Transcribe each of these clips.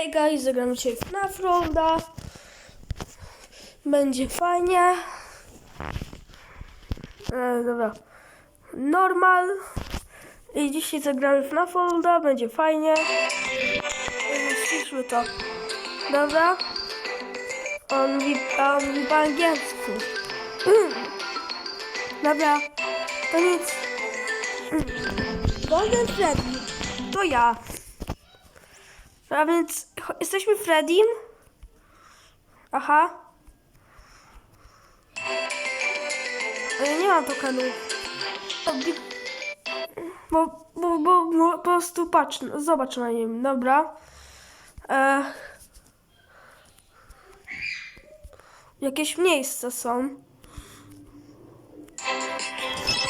Hej guys, zagramy dzisiaj w FNAF Ronda. Będzie fajnie. E, dobra. Normal. I dzisiaj zagramy w FNAF Ronda, będzie fajnie. Ściszmy to. Dobra. On mówi po angielsku. Dobra. To nic. Golden Freddy. To ja. A więc jesteśmy Freddym. Aha. Ale nie mam tokenu. Bo, bo, bo, bo po prostu patrz, no, zobacz na nim, dobra. E, jakieś miejsca są.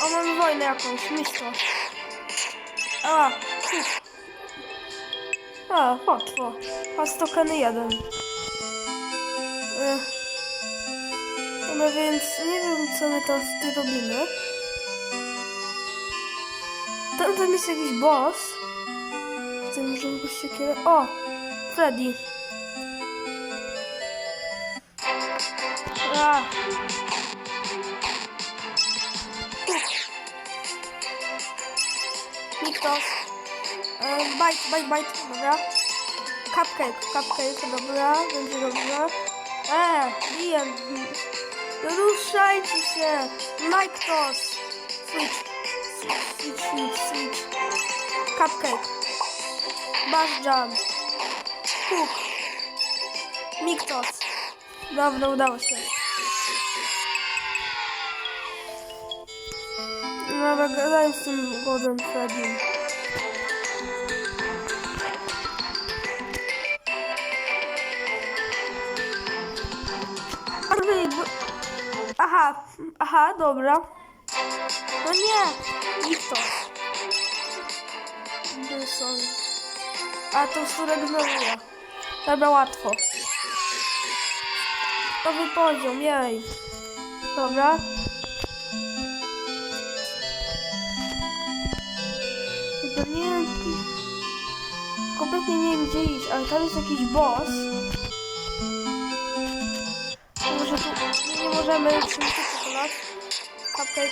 O, mamy wojnę jakąś, mistrz. A, uf. A, łatwo. Pas tokeny jeden. Ech. No więc nie wiem, co my tam tutaj robimy. Tam, tam jest jakiś boss. Tutaj możemy go siekierę... O! Freddy. A. Niktos. E, bite, bite, bite, dobra. Cupcake, cupcake, dobra, będzie dobrze. E, biję. Ruszajcie się. Mike Toss. Switch. Switch, switch, switch. Cupcake. Bass jump. Hook. Miktos. Dobra, udało się. Dobra, gadałem z tym Golden Freddym. Aha, dobra. No nie, Wiktor. Wilson. A to zregeneruje. Dobra, łatwo. Nowy poziom, jej. Dobra. Tylko nie wiem, kompletnie nie wiem gdzie iść, ale tam jest jakiś boss. Możemy przymyśleć pokonać. Cupcake.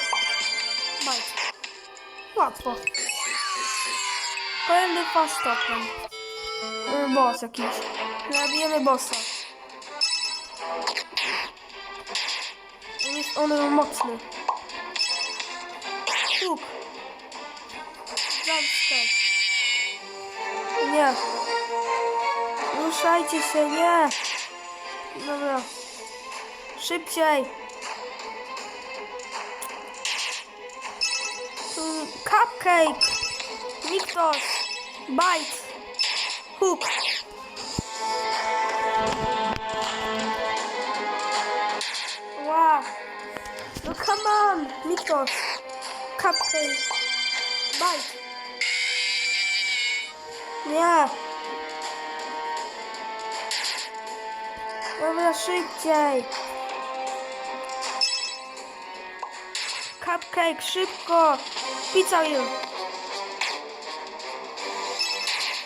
Bite. Łatwo. Kolejny fast token. Y, Boss jakiś. Zabijemy bossa. Jest on mocny. Huk. Jumpscare. Nie. Ruszajcie się, nie. Dobra. Szybciej! Mm, Cupcake! Niktos! Bite! Hook! Wow! No come on! Niktos! Cupcake! Bite! Nie! Dobra, szybciej! Cupcake, szybko! Pizza Hill!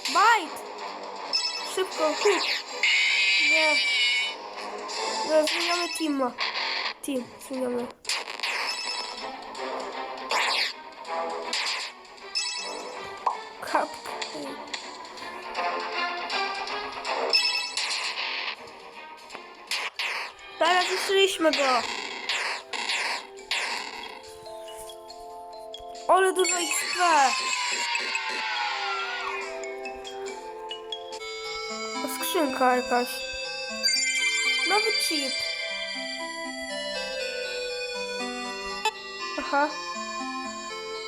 Bite! Szybko, hook! Nie! No, zmieniamy teama. Team, zmieniamy. Cupcake. Teraz zniszczyliśmy go! Ale dużo XP! O, skrzynka jakaś. Nowy chip. Aha.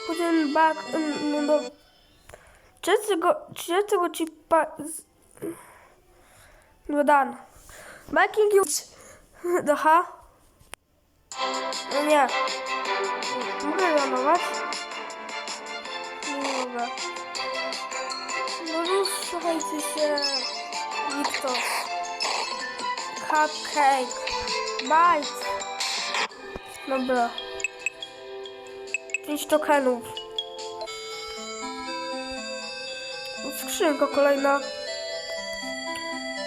Później back... No, no. Czy tego, czy tego chipa... Z... No dan. Backing you... Aha. No nie. Mogę zanować? Się. Niktos. Cupcake. Bite. Dobra. Pięć tokenów. Skrzynka kolejna.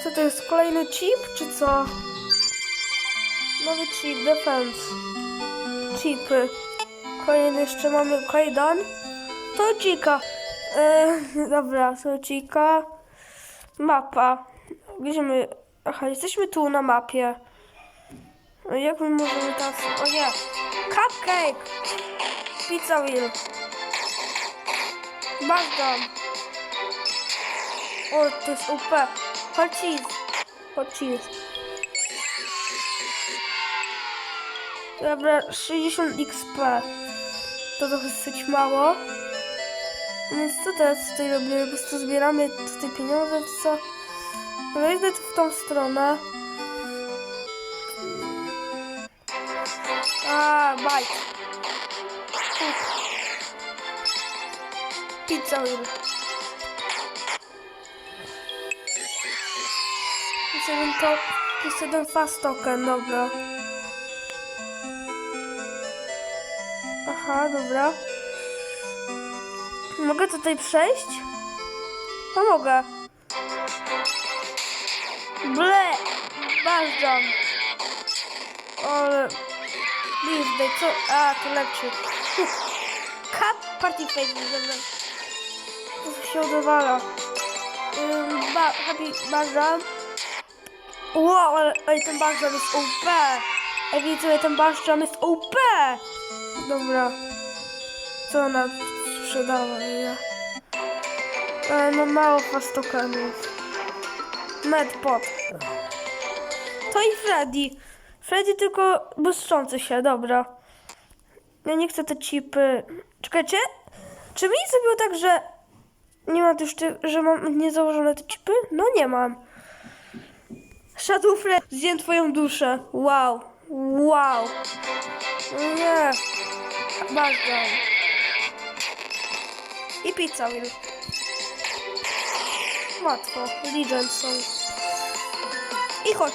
Co to jest? Kolejny chip, czy co? Nowy chip, defense. Chipy. Kolejny jeszcze mamy kajdan. To cika. E, dobra, to cika. Mapa. Gdzie my... Aha, jesteśmy tu na mapie. No Jak my możemy teraz... O nie! Cupcake! Pizza Wheel. Bagdam. O, to jest UP. Hot cheese. Hot cheese. Dobra, 60 XP. To trochę dosyć mało. Więc co teraz tutaj robimy? Po prostu zbieramy tutaj pieniądze, czy co? Dobra, idę w tą stronę. A, bajk. Pizza wheel. Jest to... Jest jeden fast token, dobra. Aha, dobra. Mogę tutaj przejść? No mogę. Ble! Bażdżam. Ale... Birthday, co? A, to lepszy. Cut party face, dobra. To się odwala. Ym, ba, happy bażdżam. Wow, ale, ale ten bażdżam jest OP. Ej, wiecie, ten bażdżam jest OP. Dobra. Co ona sprzedała? Ja. Ale mam mało fast tokenów. Medpot. To i Freddy. Freddy tylko błyszczący się, dobra. Ja nie chcę te chipy. Czekajcie. Czy mi zrobiło tak, że nie mam już ty, że mam niezałożone te chipy? No nie mam. Shadow Fred, zjem twoją duszę. Wow. Wow. No Nie. Bardzo. I pizza wheel. Łatwo. Legend są. I chodź.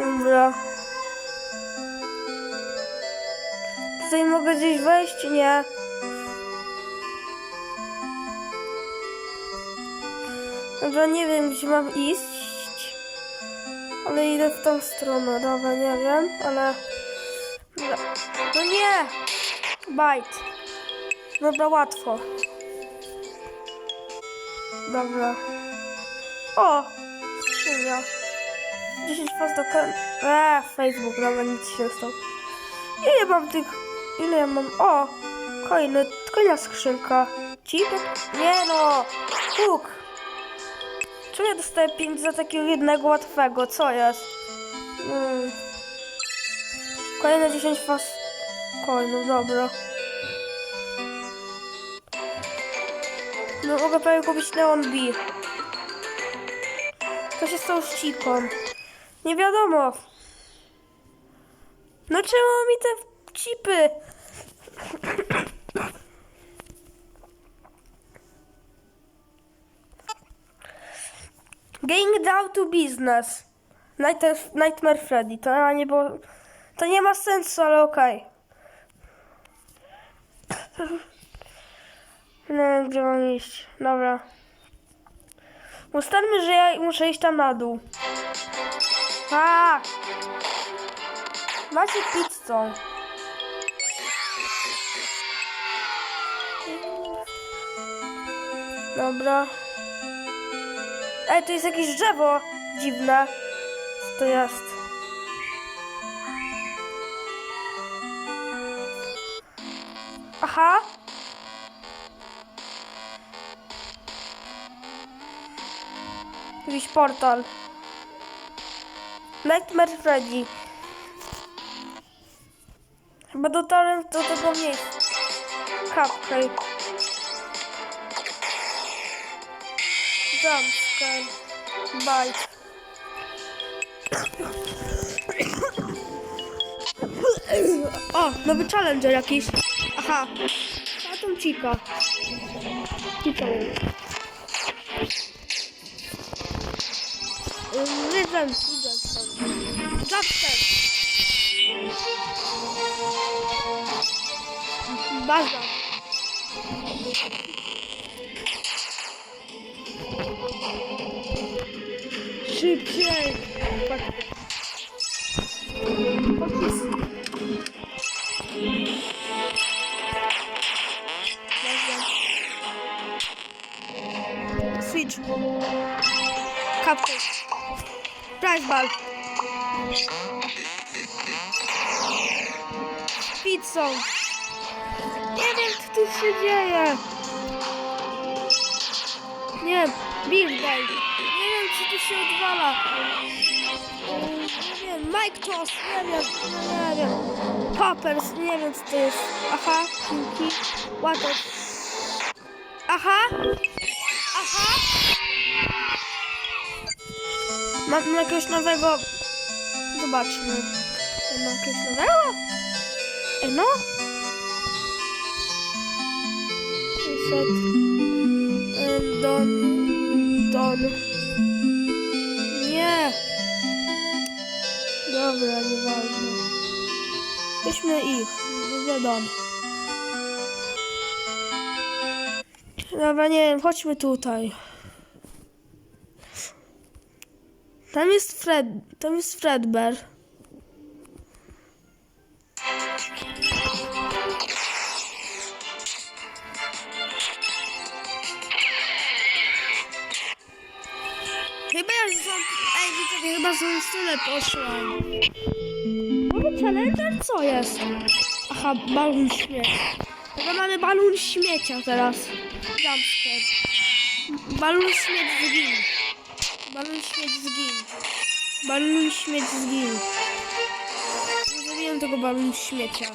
Dobra. Tutaj mogę gdzieś wejść? Nie. Dobra, nie wiem gdzie mam iść. Ale idę w tą stronę. Dobra, nie wiem, ale... No nie! Bajt. Dobra, łatwo. Dobra. O! Skrzynia. 10 faz do kan... Eee, Facebook, dobra, nic się nie stało. Ile mam tych... Ile ja mam... O! Kolejny, kolejna skrzynka. Chip? Nie no! Huk! Czemu ja dostaję 5 za takiego jednego łatwego? Co jest? Hmm. Kolejne 10 faz... Coinów, dobra. No mogę prawie kupić Neon B. Co się stało z chipą? Nie wiadomo. No czemu mi te chipy? Going down to business. Nightmare, Nightmare Freddy. To nie było... To nie ma sensu, ale okej. Nie wiem, gdzie mam iść. Dobra. Ustalmy, że ja muszę iść tam na dół. A! Macie pizzą. Dobra. Ej, to jest jakieś drzewo dziwne. Co to jest? Aha. Jakiś portal. Nightmare Freddy. Chyba dotarłem do tego miejsca. Cupcake. Jumpscare. Bite. O, nowy challenger jakiś. Aha. A tą cika. Cika. Rydzen. Jumpscare. Baza. Szybciej. Switch. Cupcake. Price ball. Pizzą. Nie wiem, co tu się dzieje. Nie, Big Day. Wiem, co tu się odwala. Ym, Nie wiem, Mike Toss, nie wiem, nie wiem. Poppers, nie wiem, co to jest. Aha, Pinky, Water. Aha, aha. Mam jakiegoś nowego... Zobaczmy. Mam jakiegoś nowego? Ej, no. Reset. Ym, Don. Don. Dobra, nieważne. Weźmy ich. Dobra, Don. Dobra, nie wiem, chodźmy tutaj. Tam jest Fred, tam jest Fredbear. Są w stronę poszłam. Mamy challenger? Co jest? Aha, balon śmiecia. Chyba mamy balon śmiecia teraz. Jumpscare. Balon śmieć zgin. Balon śmieć zgin. Balon śmieć zgin. Nie zabiłem tego balon śmiecia.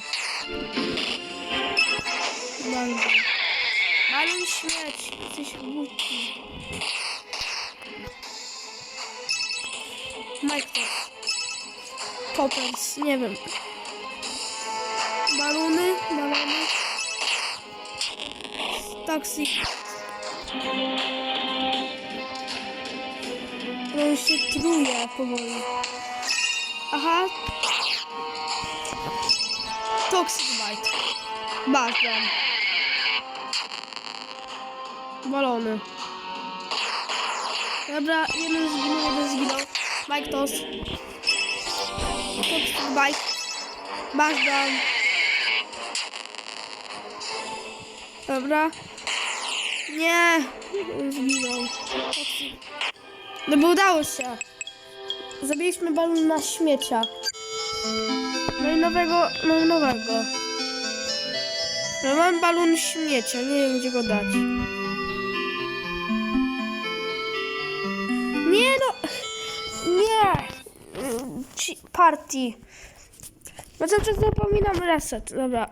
Balon. Balon śmieć. Jesteś głupi. Mike Poppers, nie wiem. Balony, balony. Toxic. On się truje powoli. Aha. Toxic Bite. Bażdżam. Balony. Dobra, jeden zginął, jeden zginął. Mike Toss. Toxic Bite. Bażdżam. Dobra. Nie. Zginął. No bo udało się. Zabiliśmy balon na śmiecia. No i nowego, no nowego. No mam balon śmiecia, nie wiem gdzie go dać. Party. No cały zapominam reset, dobra.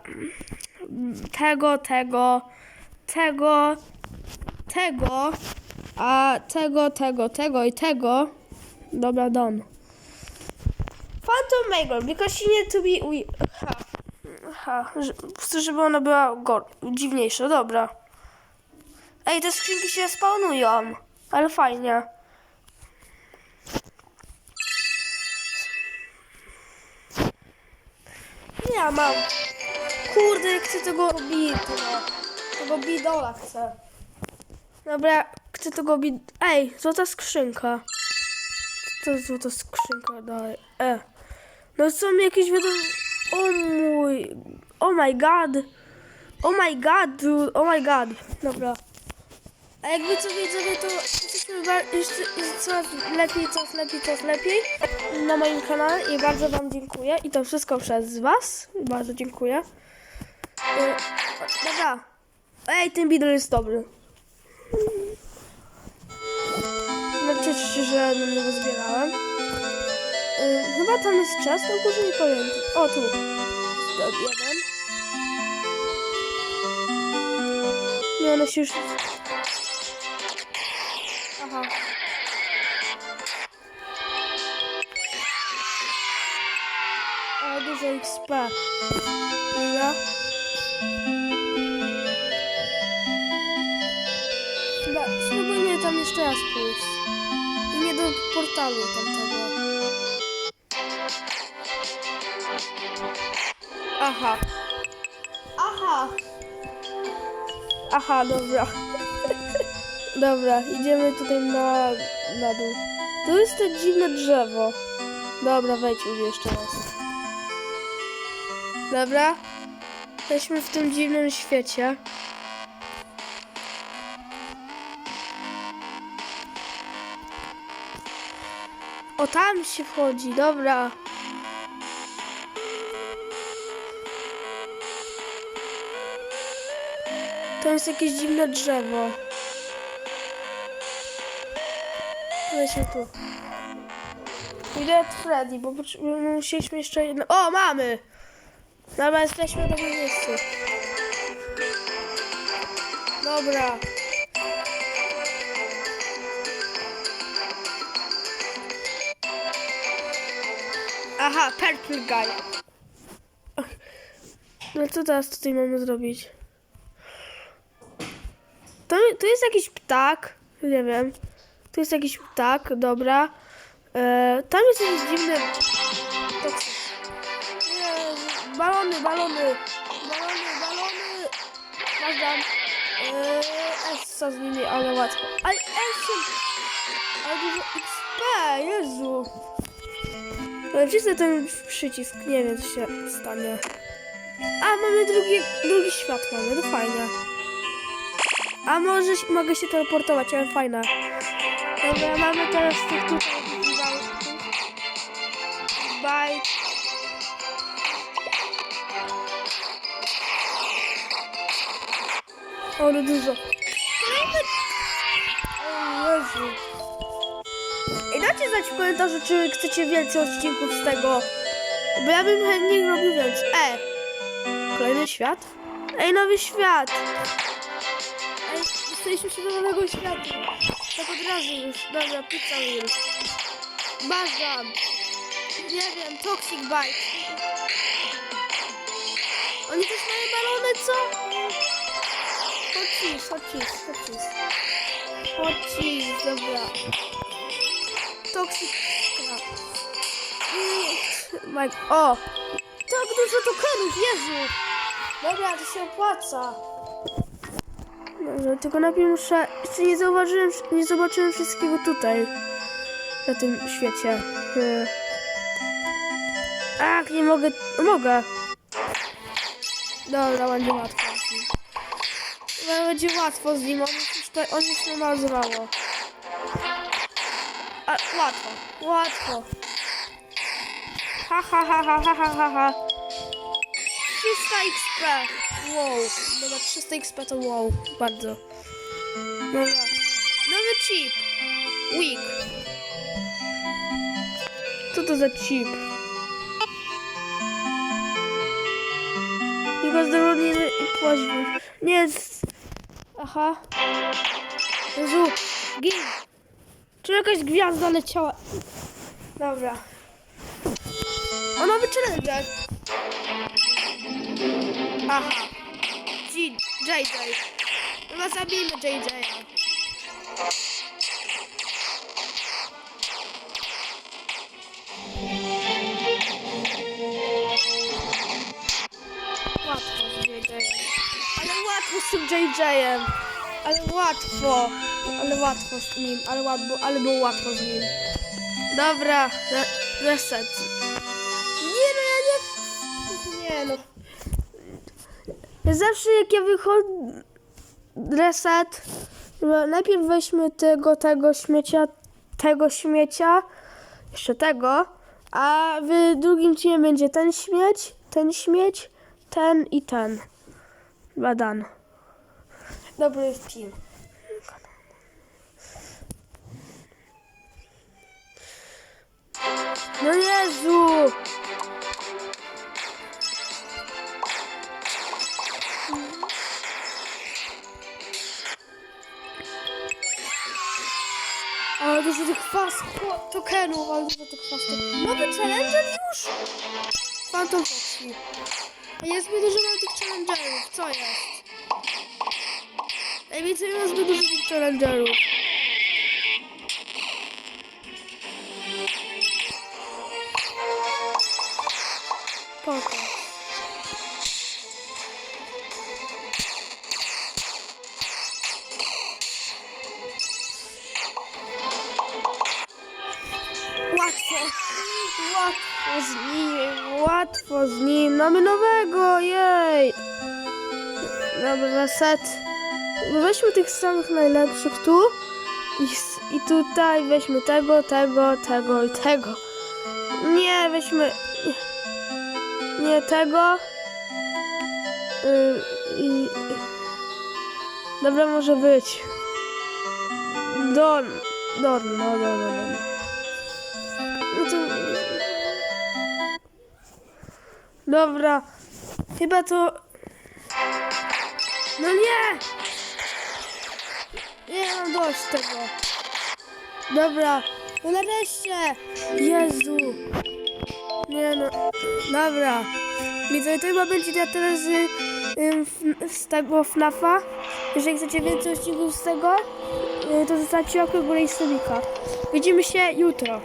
Tego, tego, tego, tego, a tego, tego, tego i tego. Dobra, done. Phantom Magle, because she need to be... We... Ha. Ha. prostu, żeby ona była gor... dziwniejsza, dobra. Ej, te skrzynki się spawnują. Ale fajnie. Ja mam. Kurde, chcę tego bidla. Tego bidola chcę. Dobra, chcę tego bid... Ej, złota skrzynka. Co to jest złota skrzynka dalej? E. No są jakieś wiadomo... O mój... Oh my god. Oh my god, dude. Oh my god. Dobra. A jakby co widzowie, to jesteśmy coraz lepiej, coraz lepiej, coraz lepiej na moim kanale i bardzo wam dziękuję. I to wszystko przez was. Bardzo dziękuję. E, Dobra. Ej, ten bidon jest dobry. No cieszę się, że na niego zbierałem. Y, chyba tam jest czas, na górze nie pamiętam. O, tu. To jeden. Nie, one się już... Aha. O, dużo XP. Dobra. Chyba spróbujmy tam jeszcze raz pójść. I nie do portalu tamtego. Aha. Aha. Aha, dobra. Dobra, idziemy tutaj na, na dół. Tu jest to dziwne drzewo. Dobra, wejdźmy jeszcze raz. Dobra. Jesteśmy w tym dziwnym świecie. O, tam się wchodzi, dobra. To jest jakieś dziwne drzewo. Weźmy tu. Idę Freddy, bo musieliśmy jeszcze jedno... O, mamy! Dobra, jesteśmy w dobrym miejscu. Dobra. Aha, purple guy. No co teraz tutaj mamy zrobić? To, to jest jakiś ptak. Nie wiem. Tu jest jakiś ptak, dobra. E, tam jest jakiś dziwny... Tak- Nie, balony, balony. Balony, balony. Mazdam. E, co z nimi, ale łatwo. Ale się... Ale dużo XP, Jezu. Ale wszyscy ten przycisk, nie wiem co się stanie. A, mamy drugi, drugi świat mamy, to fajnie. A może mogę się teleportować, ale fajne. Dobra, mamy teraz tych tutaj gigantów. Bajt. Ale dużo. O. I dajcie znać w komentarzu, czy chcecie więcej odcinków z tego. Bo ja bym chętnie robił więcej. E! Kolejny świat? Ej, nowy świat! Ej, dostaliśmy się do nowego świata. Tak od razu już. Dobra, pizza wheel. Bazam. Nie wiem, toxic bite. Oni też mają balony, co? Hot cheese, hot cheese, hot cheese. Dobra. Toxic Mike, o! Tak dużo tokenów, Jezu! Dobra, to się opłaca. Dobra, tylko najpierw muszę... Jeszcze nie zauważyłem, nie zobaczyłem wszystkiego tutaj. Na tym świecie. Hmm. Ach, nie mogę... Mogę. Dobra, będzie łatwo. Dobra, będzie łatwo z nim, on już, tutaj, on już nie ma zwało. A, łatwo, łatwo. Ha, ha, ha, ha, ha, ha, ha, ha. 300 XP. Wow. Dobra, 300 XP to wow. Bardzo. Dobra. Nowy chip. Weak. Co to za chip? Jego zdrowie i płaźby. Nie. Aha. Jezu. Gin. Czy jakaś gwiazda leciała? Dobra. O, nowy challenger. Aha. G, JJ. Chyba zabijmy JJ. Łatwo z JJ. Ale łatwo z tym JJ-em. Ale łatwo. Ale łatwo z nim. Ale, łatwo, ale było łatwo z nim. Dobra. Re reset. Nie no, ja nie... Nie no. Zawsze jak ja wychodzę reset, najpierw weźmy tego, tego śmiecia, tego śmiecia, jeszcze tego, a w drugim teamie będzie ten śmieć, ten śmieć, ten i ten. Badan. Dobry team. No Jezu! Dużo tych kwas, tokenów, ale dużo tych kwas. Nowy challenger już? Phantom Foxy. Jest zbyt dużo tych challengerów, co jest? Ej, więcej mam zbyt dużo tych challengerów. Pokaż. Set. Weźmy tych samych najlepszych tu. I, I tutaj weźmy tego, tego, tego i tego. Nie, weźmy... Nie tego. Y, I... Dobra, może być. Don. Don, no, no, no, no. No. Dobra. Chyba to... No nie! Nie mam dość tego. Dobra. No nareszcie! Jezu. Nie no. Dobra. Widzę, to chyba będzie na teraz z, f- z tego FNAFa. Jeżeli chcecie więcej odcinków z tego, y, to zostawcie łapkę w górę i. Widzimy się jutro.